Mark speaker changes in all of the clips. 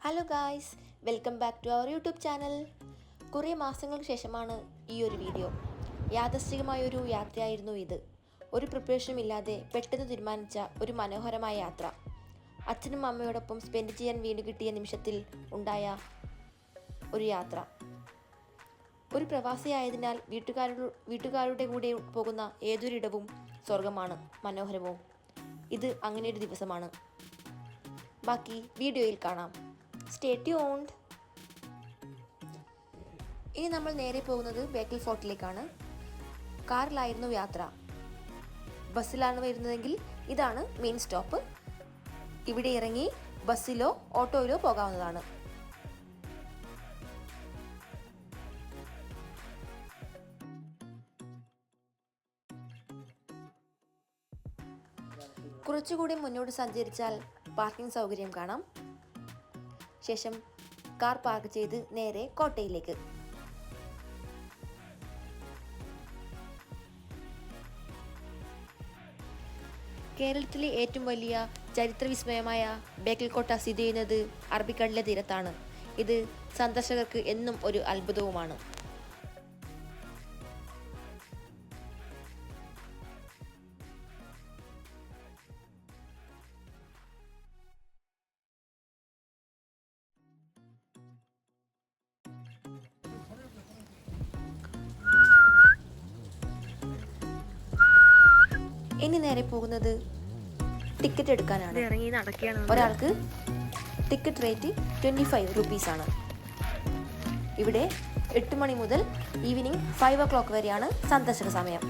Speaker 1: Hello guys welcome back to our YouTube channel കുറേ മാസങ്ങൾക്ക് ശേഷമാണ് ഈ ഒരു വീഡിയോ യാദൃശ്ചികമായ ഒരു യാത്രയായിരുന്നു ഇത്. ഒരു പ്രിപ്പറേഷനും ഇല്ലാതെ പെട്ടെന്ന് തീരുമാനിച്ച ഒരു മനോഹരമായ യാത്ര. അച്ഛനും അമ്മയോടൊപ്പം സ്പെൻഡ് ചെയ്യാൻ വീണ്ടും കിട്ടിയ നിമിഷത്തിൽ ഉണ്ടായ ഒരു യാത്ര. ഒരു പ്രവാസിയായതിനാൽ വീട്ടുകാരുടെ വീട്ടുകാരുടെ കൂടെ പോകുന്ന ഏതൊരിടവും സ്വർഗമാണ് മനോഹരവും. ഇത് അങ്ങനെയൊരു ദിവസമാണ്. ബാക്കി വീഡിയോയിൽ കാണാം. സ്റ്റേ ട്യൂൺഡ് ഇനി നമ്മൾ നേരെ പോകുന്നത് ബേക്കൽ ഫോർട്ടിലേക്കാണ് കാറിലായിരുന്നു യാത്ര. ബസ്സിലാണ് വരുന്നതെങ്കിൽ ഇതാണ് മെയിൻ സ്റ്റോപ്പ് ഇവിടെ ഇറങ്ങി ബസ്സിലോ ഓട്ടോയിലോ പോകാവുന്നതാണ്. കുറച്ചുകൂടി മുന്നോട്ട് സഞ്ചരിച്ചാൽ പാർക്കിംഗ് സൗകര്യം കാണാം. ശേഷം കാർ പാർക്ക് ചെയ്ത് നേരെ കോട്ടയിലേക്ക്. കേരളത്തിലെ ഏറ്റവും വലിയ ചരിത്രവിസ്മയമായ ബേക്കൽ കോട്ട സ്ഥിതി ചെയ്യുന്നത് അറബിക്കടലിലെ തീരത്താണ്. ഇത് സന്ദർശകർക്ക് എന്നും ഒരു അത്ഭുതവുമാണ്. ഇനി നേരെ പോകുന്നത് ടിക്കറ്റ് എടുക്കാനാണ്. ഒരാൾക്ക് ടിക്കറ്റ് റേറ്റ് ട്വന്റി ഫൈവ് റുപ്പീസാണ് ഇവിടെ എട്ട് മണി മുതൽ ഈവനിങ് ഫൈവ് ഒ ക്ലോക്ക് വരെയാണ് സന്ദർശന സമയം.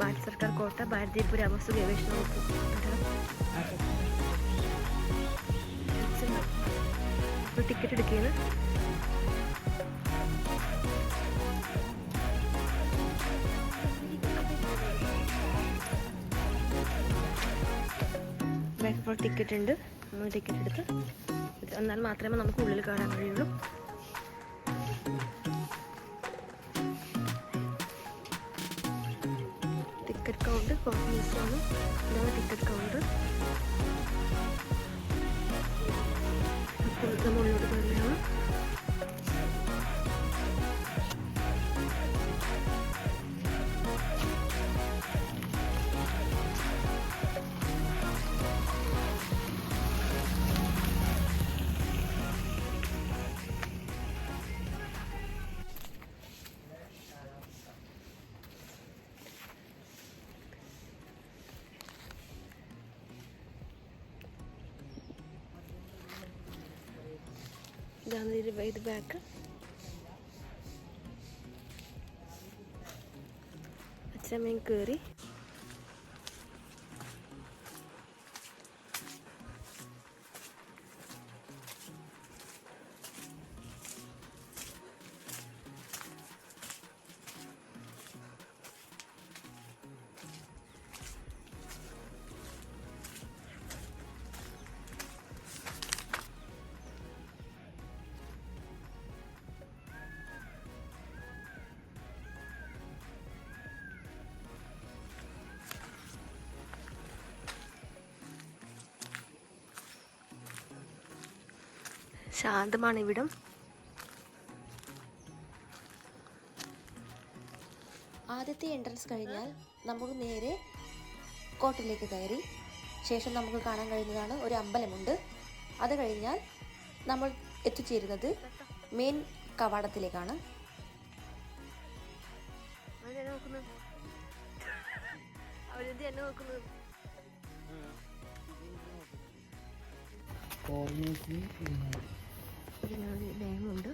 Speaker 2: ഭാരത സർക്കാർ കോട്ട ഭാരതീയ പുരാവസ്തു ഗവേഷണ വകുപ്പ്. ടിക്കറ്റ് എടുക്കുകയാണ്. ബാക്ക് ടിക്കറ്റ് ഉണ്ട്. നമ്മൾ ടിക്കറ്റ് എടുത്ത്. എന്നാൽ മാത്രമേ നമുക്ക് ഉള്ളിൽ കയറാൻ കഴിയുള്ളൂ. Повністю, давайте підколору. ഇതാണ് ഇത് ബാക്ക് അച്ഛമ്മയും കയറി ശാന്തമാണ് ഇവിടം.
Speaker 1: ആദ്യത്തെ എൻട്രൻസ് കഴിഞ്ഞാൽ നമുക്ക് നേരെ കോട്ടിലേക്ക് കയറി ശേഷം നമുക്ക് കാണാൻ കഴിയുന്നതാണ് ഒരു അമ്പലമുണ്ട്. അത് കഴിഞ്ഞാൽ നമ്മൾ എത്തിച്ചേരുന്നത് മെയിൻ കവാടത്തിലേക്കാണ്.
Speaker 2: നോക്കുന്നത് ഇതിനൊരു ബാഗുണ്ട്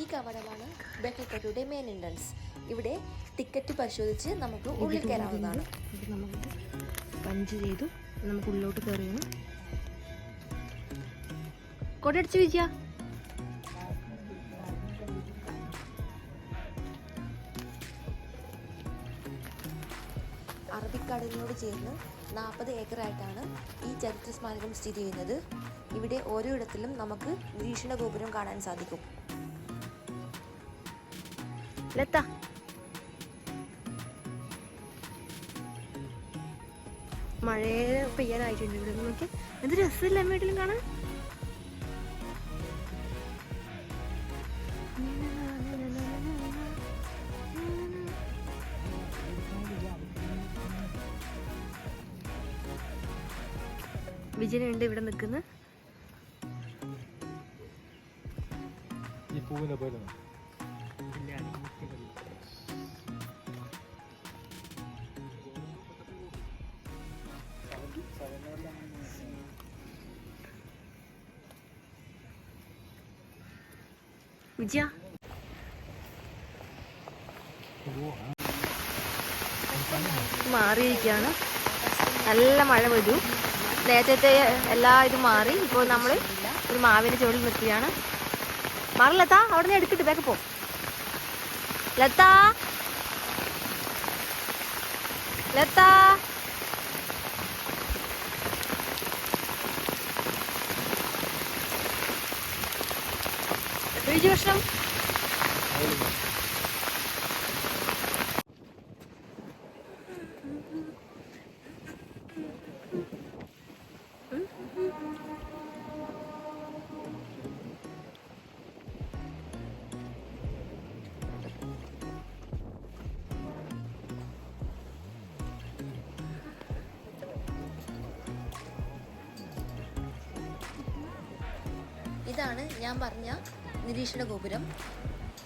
Speaker 1: ഈ കവാടമാണ് ബേക്കൽ കോട്ടയുടെ മെയിൻ എൻട്രൻസ് ഇവിടെ ടിക്കറ്റ് പരിശോധിച്ച് നമുക്ക് ഉള്ളിൽ കയറാവുന്നതാണ്.
Speaker 2: ഇത് നമുക്ക് പഞ്ച് ചെയ്തു. നമുക്ക് ഉള്ളിലോട്ട് കയറിയാണ്. കൊടടിച്ച് വിജയ
Speaker 1: അറബിക്കടലിനോട് ചേർന്ന് നാൽപ്പത് ഏക്കറായിട്ടാണ് ഈ ചരിത്ര സ്മാരകം സ്ഥിതി ചെയ്യുന്നത്. ഇവിടെ ഓരോ ഇടത്തിലും നമുക്ക് നിരീക്ഷണ ഗോപുരം കാണാൻ സാധിക്കും.
Speaker 2: ലത്ത മഴയെ പെയ്യാനായിട്ടുണ്ട് ഇവിടെ. നോക്കി എന്ത് രസമില്ല വീട്ടിലും കാണാൻ? വിജയനുണ്ട് ഇവിടെ നിൽക്കുന്നത്. വിജയ. മാറിയിരിക്കുകയാണ്. നല്ല മഴ പെയ്തു. നേരത്തെ എല്ലാ ഇതും മാറി. ഇപ്പോൾ നമ്മൾ ഒരു മാവിന്റെ ചുവടിൽ നിൽക്കുകയാണ് മാറി ലത്താ അവിടെ നിന്ന് എടുക്കിട്ട് ബാക്ക് പോ. ലത്താ ലത്താ രുചി ഭക്ഷണം
Speaker 1: ഇതാണ് ഞാൻ പറഞ്ഞ നിരീക്ഷണ ഗോപുരം.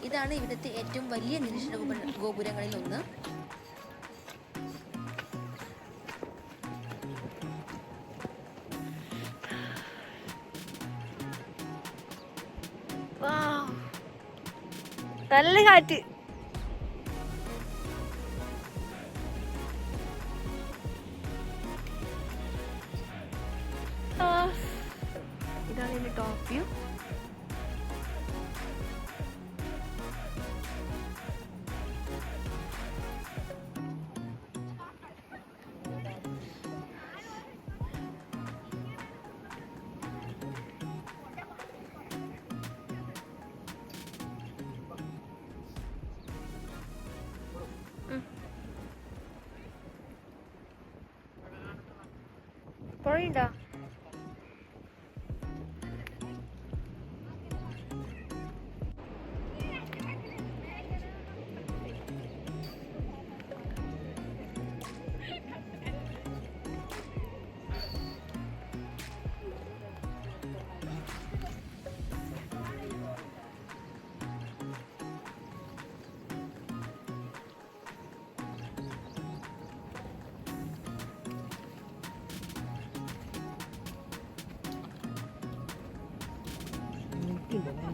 Speaker 1: ഇതാണ് ഇവിടുത്തെ ഏറ്റവും വലിയ നിരീക്ഷണ ഗോപുര ഗോപുരങ്ങളിൽ ഒന്ന്.
Speaker 2: നല്ല കാറ്റ്. ഇതാണ് ഇതിന്റെ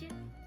Speaker 1: Давайте.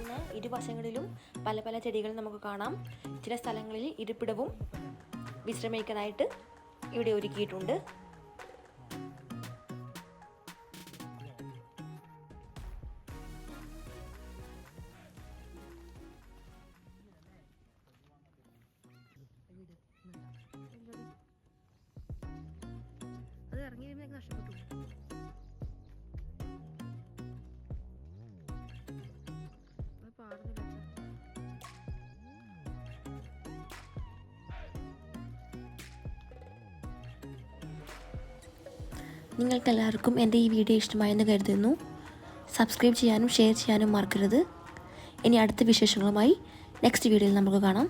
Speaker 1: നടക്കുന്ന ഇരുവശങ്ങളിലും പല പല ചെടികൾ നമുക്ക് കാണാം. ചില സ്ഥലങ്ങളിൽ ഇരിപ്പിടവും വിശ്രമിക്കാനായിട്ട് ഇവിടെ ഒരുക്കിയിട്ടുണ്ട്. നിങ്ങൾക്കെല്ലാവർക്കും എന്റെ ഈ വീഡിയോ ഇഷ്ടമായെന്ന് കരുതുന്നു. സബ്സ്ക്രൈബ് ചെയ്യാനും ഷെയർ ചെയ്യാനും മറക്കരുത്. ഇനി അടുത്ത വിശേഷങ്ങളുമായി നെക്സ്റ്റ് വീഡിയോയിൽ നമുക്ക് കാണാം.